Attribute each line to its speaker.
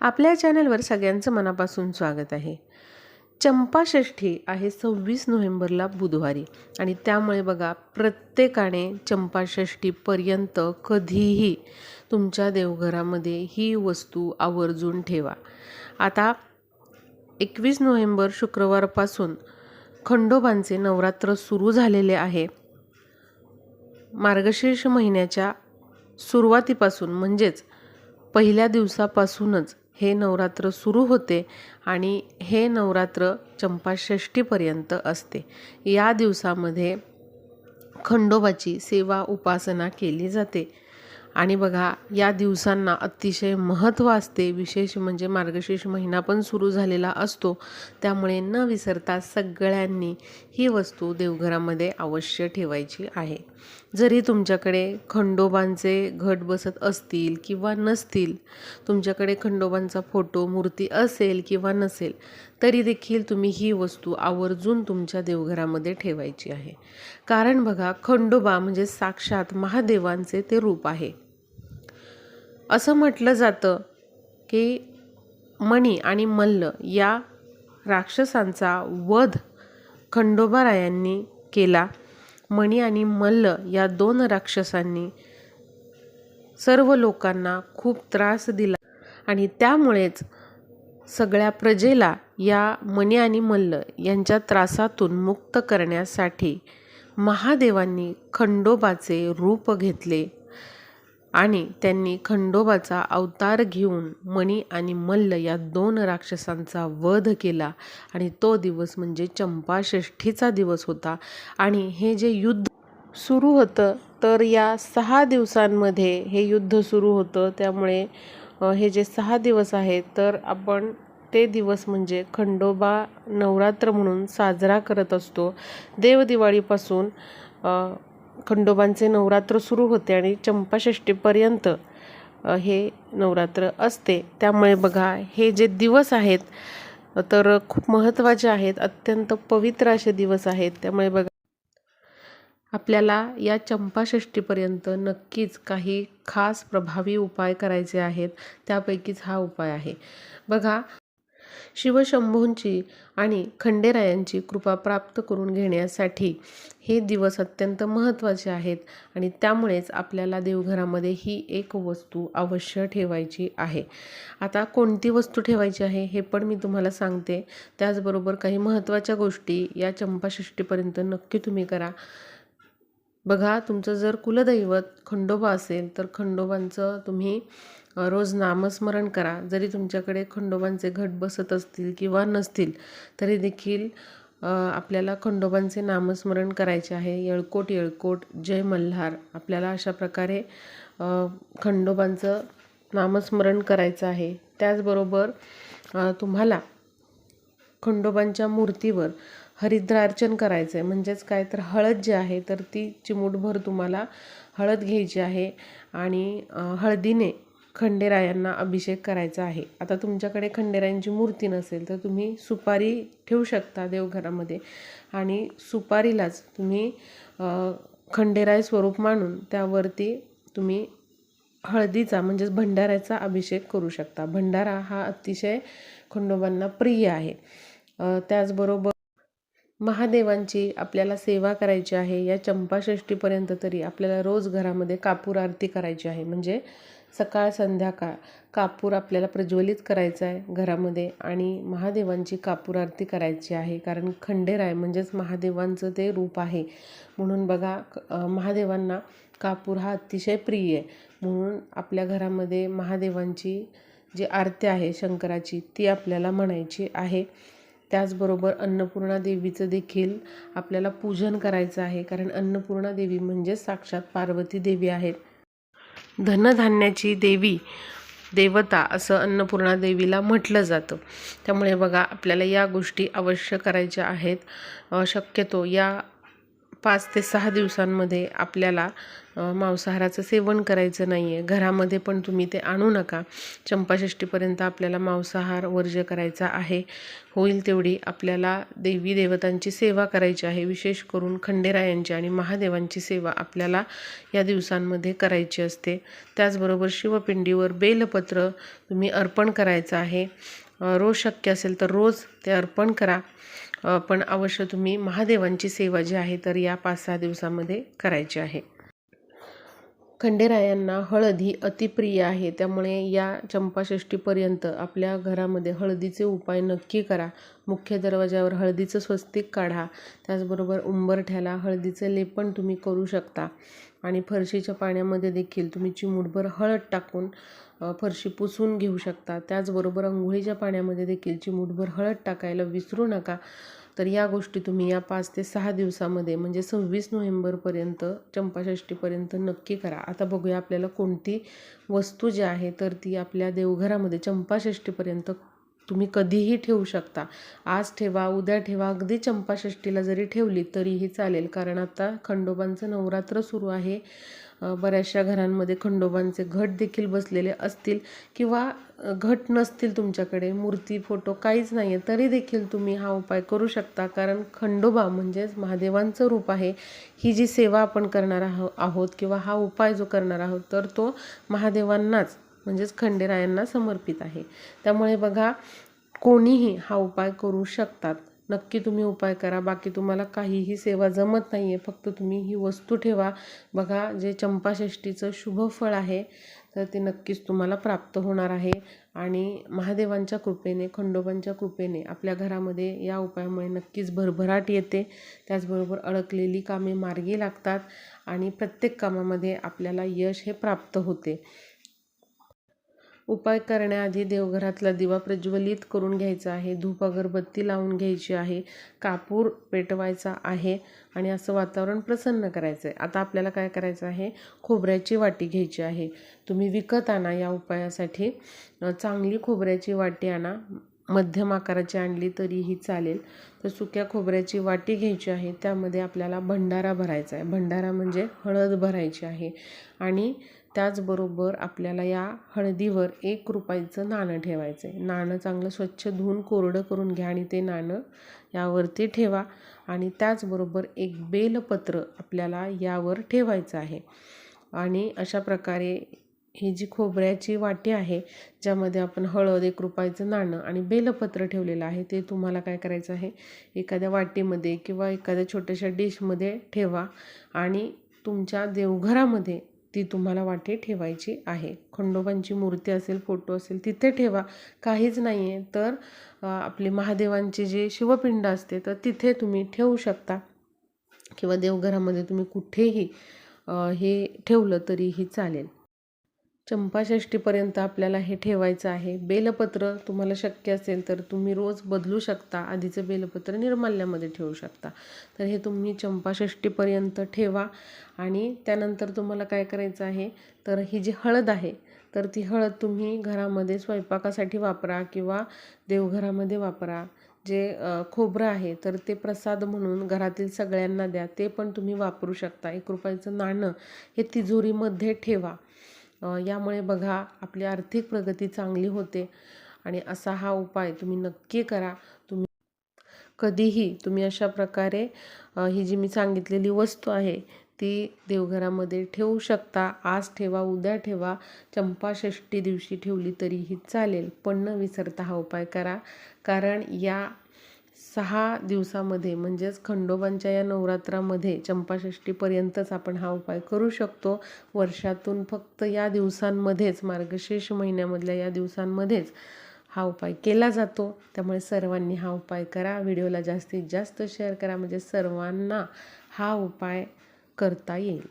Speaker 1: आपल्या चॅनलवर सगळ्यांचं मनापासून स्वागत आहे. चंपाषष्ठी आहे सव्वीस नोव्हेंबरला बुधवारी. आणि त्यामुळे बघा प्रत्येकाने चंपाषष्ठीपर्यंत कधीही तुमच्या देवघरामध्ये ही वस्तू आवर्जून ठेवा. आता एकवीस नोव्हेंबर शुक्रवारपासून खंडोबांचे नवरात्र सुरू झालेले आहे. मार्गशीर्ष महिन्याच्या सुरुवातीपासून म्हणजेच पहिल्या दिवसापासूनच हे नवरात्र सुरू होते आणि हे नवरात्र चंपाषष्ठीपर्यंत असते. या दिवसामध्ये खंडोबाची सेवा उपासना केली जाते. आणि बघा या दिवसांना अतिशय महत्त्व असते. विशेष म्हणजे मार्गशीर्ष महिना पण सुरू झालेला असतो. त्यामुळे न विसरता सगळ्यांनी ही वस्तू देवघरामध्ये अवश्य ठेवायची आहे. जरी तुमच्याकडे खंडोबांचे घट बसत असतील किंवा नसतील तुमच्याकडे खंडोबांचा फोटो मूर्ती असेल किंवा नसेल तरी देखील तुम्ही ही वस्तू आवर्जून तुमच्या देवघरामध्ये ठेवायची आहे. कारण बघा खंडोबा म्हणजे साक्षात महादेवांचे ते रूप आहे. असं म्हटलं जातं की मणी आणि मल्ल या राक्षसांचा वध खंडोबारायांनी केला. मणी आणि मल्ल या दोन राक्षसांनी सर्व लोकांना खूप त्रास दिला. आणि त्यामुळेच सगळ्या प्रजेला या मणी आणि मल्ल यांच्या त्रासातून मुक्त करण्यासाठी महादेवांनी खंडोबाचे रूप घेतले आणि त्यांनी खंडोबाचा अवतार घेऊन मणी आणि मल्ल या दोन राक्षसांचा वध केला. आणि तो दिवस म्हणजे चंपाषष्ठीचा दिवस होता. आणि हे जे युद्ध सुरू होतं तर या सहा दिवसांमध्ये हे युद्ध सुरू होतं. त्यामुळे हे जे सहा दिवस आहेत तर आपण ते दिवस म्हणजे खंडोबा नवरात्र म्हणून साजरा करत असतो. देवदिवाळीपासून खंडोबांचे नवरात्र सुरू होते आणि चंपाषष्टीपर्यंत हे नवरात्र असते. त्यामुळे बघा हे जे दिवस आहेत तर खूप महत्त्वाचे आहेत. अत्यंत पवित्र असे दिवस आहेत. त्यामुळे बघा आपल्याला या चंपाषष्टीपर्यंत नक्कीच काही खास प्रभावी उपाय करायचे आहेत त्यापैकीच हा उपाय आहे. बघा शिवशंभूंची आणि खंडेरायांची कृपा प्राप्त करून घेण्यासाठी हे दिवस अत्यंत महत्त्वाचे आहेत आणि त्यामुळेच आपल्याला देवघरामध्ये ही एक वस्तू अवश्य ठेवायची आहे. आता कोणती वस्तू ठेवायची आहे हे पण मी तुम्हाला सांगते. त्याचबरोबर काही महत्त्वाच्या गोष्टी या चंपाषष्टीपर्यंत नक्की तुम्ही करा. बघा तुमचं जर कुलदैवत खंडोबा असेल तर खंडोबांचं तुम्ही रोज नामस्मरण करा. जरी तुमच्याकडे खंडोबांचे घट बसत असतील किंवा नसतील तरी देखील आपल्याला खंडोबांचे नामस्मरण करायचे आहे. येळकोट येळकोट जय मल्हार. आपल्याला अशा प्रकारे खंडोबांचं नामस्मरण करायचं आहे. त्याचबरोबर तुम्हाला खंडोबांच्या मूर्तीवर हरिद्रार्चन करायचं आहे म्हणजेच काय तर हळद जी आहे तर ती चिमूटभर तुम्हाला हळद घ्यायची आहे आणि हळदीने खंडेरायांना अभिषेक करायचा आहे. आता तुमच्याकडे खंडेरायांची मूर्ती नसेल तर तुम्ही सुपारी ठेवू शकता देवघरामध्ये. आणि सुपारीलाच तुम्ही खंडेराय स्वरूप मानून त्यावरती तुम्ही हळदीचा म्हणजेच भंडाऱ्याचा अभिषेक करू शकता. भंडारा हा अतिशय खंडोबांना प्रिय आहे. त्याचबरोबर महादेवांची आपल्याला सेवा करायची आहे या चंपाषष्टीपर्यंत तरी आपल्याला रोज घरामध्ये कापूर आरती करायची आहे. म्हणजे सकाळ संध्याकाळ कापूर आपल्याला प्रज्वलित करायचा आहे घरामध्ये आणि महादेवांची कापूर आरती करायची आहे. कारण खंडेराय म्हणजेच महादेवांचं ते रूप आहे. म्हणून बघा महादेवांना कापूर हा अतिशय प्रिय आहे. म्हणून आपल्या घरामध्ये महादेवांची जी आरती आहे शंकराची ती आपल्याला म्हणायची आहे. त्याचबरोबर अन्नपूर्णा देवीचं देखील आपल्याला पूजन करायचं आहे. कारण अन्नपूर्णा देवी म्हणजे साक्षात पार्वती देवी आहेत. धनधान्याची देवी देवता असं अन्नपूर्णा देवीला म्हटलं जातं. त्यामुळे बघा आपल्याला या गोष्टी अवश्य करायच्या आहेत. शक्यतो या पाच ते सहा दिवसांमध्ये आपल्याला मांसाहाराचं सेवन करायचं नाही आहे घरामध्ये पण तुम्ही ते आणू नका. चंपाषष्टीपर्यंत आपल्याला मांसाहार वर्ज्य करायचा आहे. होईल तेवढी आपल्याला देवी देवतांची सेवा करायची आहे. विशेष करून खंडेरायांची आणि महादेवांची सेवा आपल्याला या दिवसांमध्ये करायची असते. त्याचबरोबर शिवपिंडीवर बेलपत्र तुम्ही अर्पण करायचं आहे. रोज शक्य असेल तर रोज ते अर्पण करा. पण अवश्य तुम्ही महादेवांची सेवा जी आहे तर या पाच सहा दिवसामध्ये करायची आहे. खंडेरायांना हळद ही अतिप्रिय आहे. त्यामुळे या चंपाषष्टीपर्यंत आपल्या घरामध्ये हळदीचे उपाय नक्की करा. मुख्य दरवाजावर हळदीचं स्वस्तिक काढा. त्याचबरोबर उंबरठ्याला हळदीचं लेपन तुम्ही करू शकता. आणि फरशीच्या पाण्यामध्ये देखील तुम्ही चिमूटभर हळद टाकून फरशी पुसून घेऊ शकता. त्याचबरोबर अंघोळीच्या पाण्यामध्ये देखील चिमूटभर हळद टाकायला विसरू नका. तर या गोष्टी तुम्ही या पाच ते सहा दिवसामध्ये म्हणजे सव्वीस नोव्हेंबरपर्यंत चंपाषष्टीपर्यंत नक्की करा. आता बघूया आपल्याला कोणती वस्तू जी आहे तर ती आपल्या देवघरामध्ये चंपाषष्टीपर्यंत तुम्ही कधीही ठेवू शकता. आज ठेवा उद्या ठेवा अगदी चंपाषष्टीला जरी ठेवली तरीही चालेल. कारण आता खंडोबांचं नवरात्र सुरू आहे. बऱ्याचशा घरांमध्ये खंडोबांचे घट देखील बसलेले असतील किंवा घट नसतील तुमच्याकडे मूर्ती फोटो काहीच नाही आहे तरी देखील तुम्ही हा उपाय करू शकता. कारण खंडोबा म्हणजेच महादेवांचं रूप आहे. ही जी सेवा आपण करणार आहो आहोत किंवा हा उपाय जो करणार आहोत तर तो महादेवांनाच म्हणजेच खंडेरायांना समर्पित आहे. त्यामुळे बघा कोणीही हा उपाय करू शकतात. नक्की तुम्ही उपाय करा. बाकी तुम्हाला काहीही सेवा जमत नाही आहे फक्त तुम्ही ही वस्तू ठेवा. बघा जे चंपाषष्टीचं शुभ फळ आहे तर ते नक्कीच तुम्हाला प्राप्त होणार आहे. आणि महादेवांच्या कृपेने खंडोबांच्या कृपेने आपल्या घरामध्ये या उपायामुळे नक्कीच भरभराट येते. त्याचबरोबर अडकलेली कामे मार्गी लागतात आणि प्रत्येक कामामध्ये आपल्याला यश हे प्राप्त होते. उपाय करण्याआधी देवघरातला दिवा प्रज्वलित करून घ्यायचा आहे. धूप अगरबत्ती लावून घ्यायची आहे. कापूर पेटवायचा आहे आणि असं वातावरण प्रसन्न करायचं आहे. आता आपल्याला काय करायचं आहे? खोबऱ्याची वाटी घ्यायची आहे. तुम्ही विकत आणा या उपायासाठी. चांगली खोबऱ्याची वाटी आणा. मध्यम आकाराची आणली तरीही चालेल. तर सुक्या खोबऱ्याची वाटी घ्यायची आहे. त्यामध्ये आपल्याला भंडारा भरायचा आहे. भंडारा म्हणजे हळद भरायची आहे. आणि त्याचबरोबर आपल्याला या हळदीवर एक रुपयाचं नाणं ठेवायचं आहे. नाणं चांगलं स्वच्छ धुवून कोरडं करून घ्या आणि ते नाणं यावरती ठेवा. आणि त्याचबरोबर एक बेलपत्र आपल्याला यावर ठेवायचं आहे. आणि अशा प्रकारे ही जी खोबऱ्याची वाटी आहे ज्यामध्ये आपण हळद एक रुपयाचं नाणं आणि बेलपत्र ठेवलेलं आहे ते तुम्हाला काय करायचं आहे? एखाद्या वाटीमध्ये किंवा एखाद्या छोट्याशा डिशमध्ये ठेवा. आणि तुमच्या देवघरामध्ये ती तुम्हाला वाटे ठेवायची आहे. खंडोबांची मूर्ती असेल फोटो असेल तिथे ठेवा. काहीच नाही आहे तर आपली महादेवांची जे शिवपिंड असते तर तिथे तुम्ही ठेवू शकता. किंवा देवघरामध्ये तुम्ही कुठेही हे ठेवलं तरीही चालेल. चंपाषष्टीपर्यंत आपल्याला हे ठेवायचं आहे. बेलपत्र तुम्हाला शक्य असेल तर तुम्ही रोज बदलू शकता. आधीचं बेलपत्र निर्माल्यामध्ये ठेवू शकता. तर हे तुम्ही चंपाषष्टीपर्यंत ठेवा. आणि त्यानंतर तुम्हाला काय करायचं आहे? तर ही जी हळद आहे तर ती हळद तुम्ही घरामध्ये स्वयंपाकासाठी वापरा किंवा देवघरामध्ये वापरा. जे खोबरं आहे तर ते प्रसाद म्हणून घरातील सगळ्यांना द्या. ते पण तुम्ही वापरू शकता. एक रुपयाचं नाणं हे तिजोरीमध्ये ठेवा. यामुळे बघा आपली आर्थिक प्रगती चांगली होते. आणि असा हा उपाय तुम्ही नक्की करा. तुम्ही कधीही तुम्ही अशा प्रकारे ही जी मी सांगितलेली वस्तू आहे ती देवघरामध्ये ठेवू शकता. आज ठेवा उद्या ठेवा. चंपाषष्टी दिवशी ठेवली तरीही चालेल. पण न विसरता हा उपाय करा. कारण या सहा दिवसामध्ये म्हणजेच खंडोबांच्या या नवरात्रामध्ये चंपाषष्टीपर्यंतच आपण हा उपाय करू शकतो. वर्षातून फक्त या दिवसांमध्येच मार्गशीर्ष महिन्यामधल्या या दिवसांमध्येच हा उपाय केला जातो. त्यामुळे सर्वांनी हा उपाय करा. व्हिडिओला जास्तीत जास्त शेअर करा. म्हणजे सर्वांना हा उपाय करता येईल.